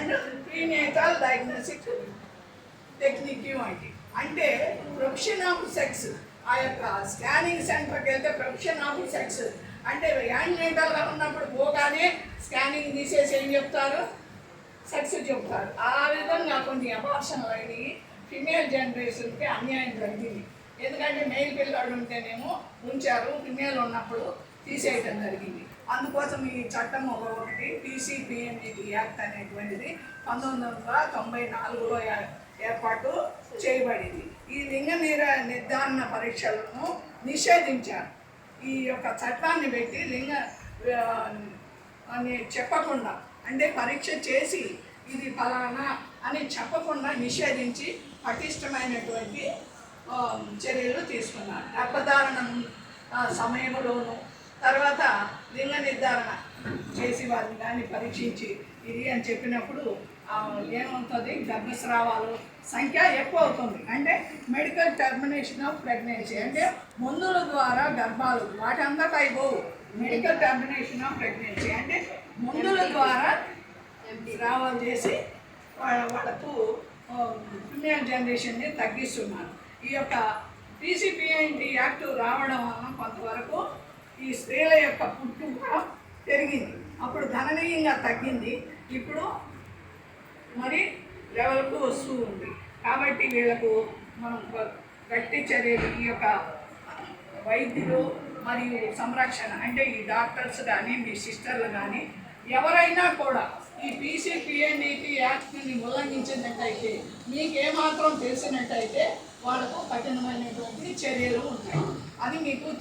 And prenatal diagnostic technique అంటే అంటే profession of sex ఆ యొక్క స్కానింగ్ సెంటర్కి వెళ్తే ప్రొఫెషన్ ఆఫ్ సెక్స్. అంటే యాంటీనేటల్గా ఉన్నప్పుడు పోగానే స్కానింగ్ తీసేసి ఏం చెప్తారు? సెక్స్ చెప్తారు. ఆ విధంగా కొన్ని అబార్షన్లు అయినాయి. ఫిమేల్ జనరేషన్కి అన్యాయం జరిగింది. ఎందుకంటే మెయిల్ పిల్లడు ఉంటేనేమో ఉంచారు. ఫిమేల్ ఉన్నప్పుడు తీసేయటం జరిగింది. అందుకోసం ఈ చట్టం ఒక ఒకటి పీసీపీఎంఈటీ యాక్ట్ అనేటువంటిది పంతొమ్మిది వందల తొంభై నాలుగులో ఏర్పాటు చేయబడింది. ఈ లింగ నిర నిర్ధారణ పరీక్షలను నిషేధించారు. ఈ యొక్క చట్టాన్ని పెట్టి లింగ అని చెప్పకుండా అంటే పరీక్ష చేసి ఇది ఫలానా అని చెప్పకుండా నిషేధించి పటిష్టమైనటువంటి చర్యలు తీసుకున్నారు. గర్భధారణ సమయంలోనూ తర్వాత లింగ నిర్ధారణ చేసి వారిని కానీ పరీక్షించి ఇది అని చెప్పినప్పుడు ఏమవుతుంది గర్భస్రావాలు సంఖ్య ఎక్కువ అవుతుంది. అంటే మెడికల్ టర్మినేషన్ ఆఫ్ ప్రెగ్నెన్సీ అంటే మందుల ద్వారా గర్భాలు వాటి అంతటా అయిపోవు మెడికల్ టర్మినేషన్ ఆఫ్ ప్రెగ్నెన్సీ అంటే మందుల ద్వారా స్రావాలు చేసి వాళ్ళకు ఫిమేల్ జనరేషన్ని తగ్గిస్తున్నారు. ఈ యొక్క పీసీపీఎన్టీ యాక్ట్ రావడం వలన కొంతవరకు ఈ స్త్రీల యొక్క పుట్టుక పెరిగింది. అప్పుడు గణనీయంగా తగ్గింది. ఇప్పుడు మరి లెవెల్కు వస్తూ ఉంది. కాబట్టి వీళ్ళకు మనం గ- గట్టి చర్యలు ఈ యొక్క వైద్యులు మరియు సంరక్షణ అంటే ఈ డాక్టర్స్ కానీ మీ సిస్టర్లు కానీ ఎవరైనా కూడా ఈ పీసీపీఎన్ఈటీ యాక్ట్ని ఉల్లంఘించినట్టయితే మీకు ఏమాత్రం తెలిసినట్టయితే వాళ్ళకు కఠినమైనటువంటి చర్యలు ఉంటాయి.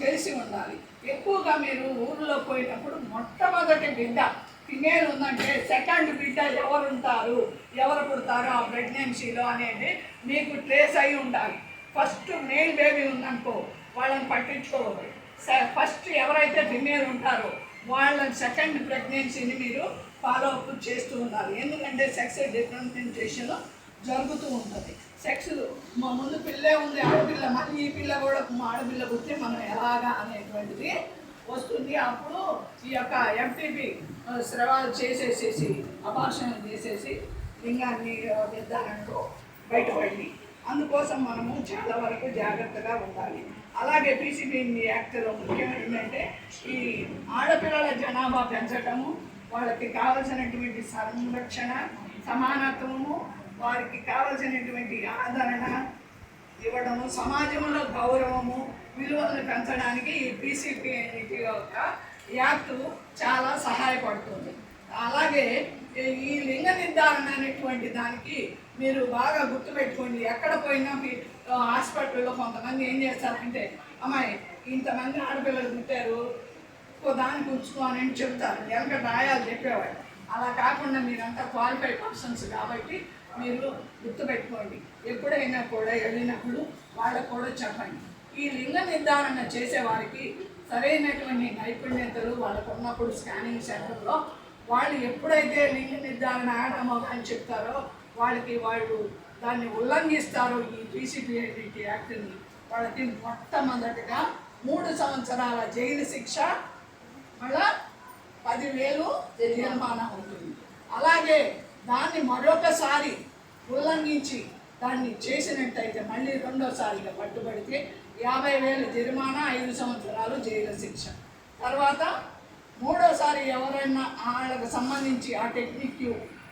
తెలిసి ఉండాలి. ఎక్కువగా మీరు ఊళ్ళో పోయినప్పుడు మొట్టమొదటి బిడ్డ ఫిమేల్ ఉందంటే సెకండ్ బిడ్డ ఎవరుంటారు ఎవరు పుడతారు? ఆ ప్రెగ్నెన్సీలో అనేది మీకు ట్రేస్ అయి ఉండాలి. ఫస్ట్ మేల్ బేబీ ఉందనుకో వాళ్ళని పట్టించుకోవద్దు. ఫస్ట్ ఎవరైతే ఫిమేల్ ఉంటారో వాళ్ళ సెకండ్ ప్రెగ్నెన్సీని మీరు ఫాలో అప్ చేస్తూ ఉండాలి. ఎందుకంటే సెక్స్ డిఫరెన్షియేషన్ జరుగుతూ ఉంటుంది. సెక్స్ మా ముందు పిల్లే ఉంది ఆడపిల్ల మళ్ళీ ఈ పిల్ల కూడా మా ఆడపిల్ల పుట్టితే మనం ఎలాగా అనేటువంటిది వస్తుంది. అప్పుడు ఈ యొక్క ఎంటీపీ స్రవాలు చేసేసేసి అపార్షన్ చేసేసి లింగాన్ని ఆ, బయటపడి బయటపడింది అందుకోసం మనము చాలా వరకు జాగ్రత్తగా ఉండాలి. అలాగే పీసీబీ యాక్ట్లో ముఖ్యం ఏంటంటే ఈ ఆడపిల్లల జనాభా పెంచటము వాళ్ళకి కావలసినటువంటి సంరక్షణ సమానత్వము వారికి కావలసినటువంటి ఆదరణ ఇవ్వడము సమాజంలో గౌరవము విలువలను పెంచడానికి ఈ పీసీపీ యొక్క యాక్ట్ చాలా సహాయపడుతుంది. అలాగే ఈ లింగ నిర్ధారణ అనేటువంటి దానికి మీరు బాగా గుర్తుపెట్టుకోండి. ఎక్కడ పోయినా మీ హాస్పిటల్లో కొంతమంది ఏం చేస్తారంటే అమ్మాయి ఇంతమంది ఆడపిల్లలు పుట్టారు ఇంకో దానికి ఉంచుకో చెప్తారు. వెనక రాయాలి చెప్పేవాడు అలా కాకుండా మీరంతా క్వాలిఫైడ్ పర్సన్స్ కాబట్టి మీరు గుర్తుపెట్టుకోండి. ఎప్పుడైనా కూడా వెళ్ళినప్పుడు వాళ్ళకు కూడా చెప్పండి. ఈ లింగ నిర్ధారణ చేసేవారికి సరైనటువంటి నైపుణ్యతలు వాళ్ళకు ఉన్నప్పుడు స్కానింగ్ సెంటర్లో వాళ్ళు ఎప్పుడైతే లింగ నిర్ధారణ ఆడమో అని చెప్తారో వాళ్ళకి వాళ్ళు దాన్ని ఉల్లంఘిస్తారో ఈ పీసీపీఐడిటీ యాక్ట్ని వాళ్ళకి మొట్టమొదటిగా మూడు సంవత్సరాల జైలు శిక్ష మళ్ళా పదివేలు జరిమానా ఉంటుంది. అలాగే దాన్ని మరొకసారి ఉల్లంఘించి దాన్ని చేసినట్టయితే మళ్ళీ రెండోసారిగా పట్టుబడితే యాభై వేలు జరిమానా ఐదు సంవత్సరాలు జైలు శిక్ష. తర్వాత మూడోసారి ఎవరైనా వాళ్ళకి సంబంధించి ఆ టెక్నిక్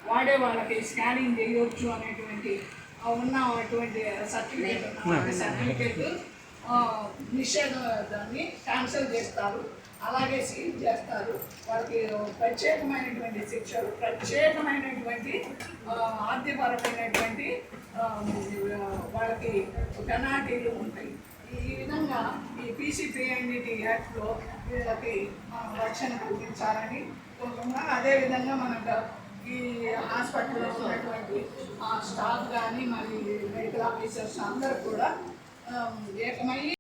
వాడే వాళ్ళకి స్కానింగ్ చేయవచ్చు అనేటువంటి ఉన్న అటువంటి సర్టిఫికేట్ సర్టిఫికేట్ నిషేధం దాన్ని క్యాన్సిల్ చేస్తారు. అలాగే సీల్ చేస్తారు. వాళ్ళకి ప్రత్యేకమైనటువంటి శిక్షలు ప్రత్యేకమైనటువంటి ఆర్థికపరమైనటువంటి వాళ్ళకి పెనాల్టీలు ఉంటాయి. ఈ విధంగా ఈ పీసీపీఎన్డిటి యాక్ట్లో వీళ్ళకి మనం రక్షణ కల్పించాలని కోరుకుంటున్నాం అదేవిధంగా మనకు ఈ హాస్పిటల్లో ఉన్నటువంటి స్టాఫ్ కానీ మరి మెడికల్ ఆఫీసర్స్ అందరూ కూడా ఆ, ఏకమయ్యి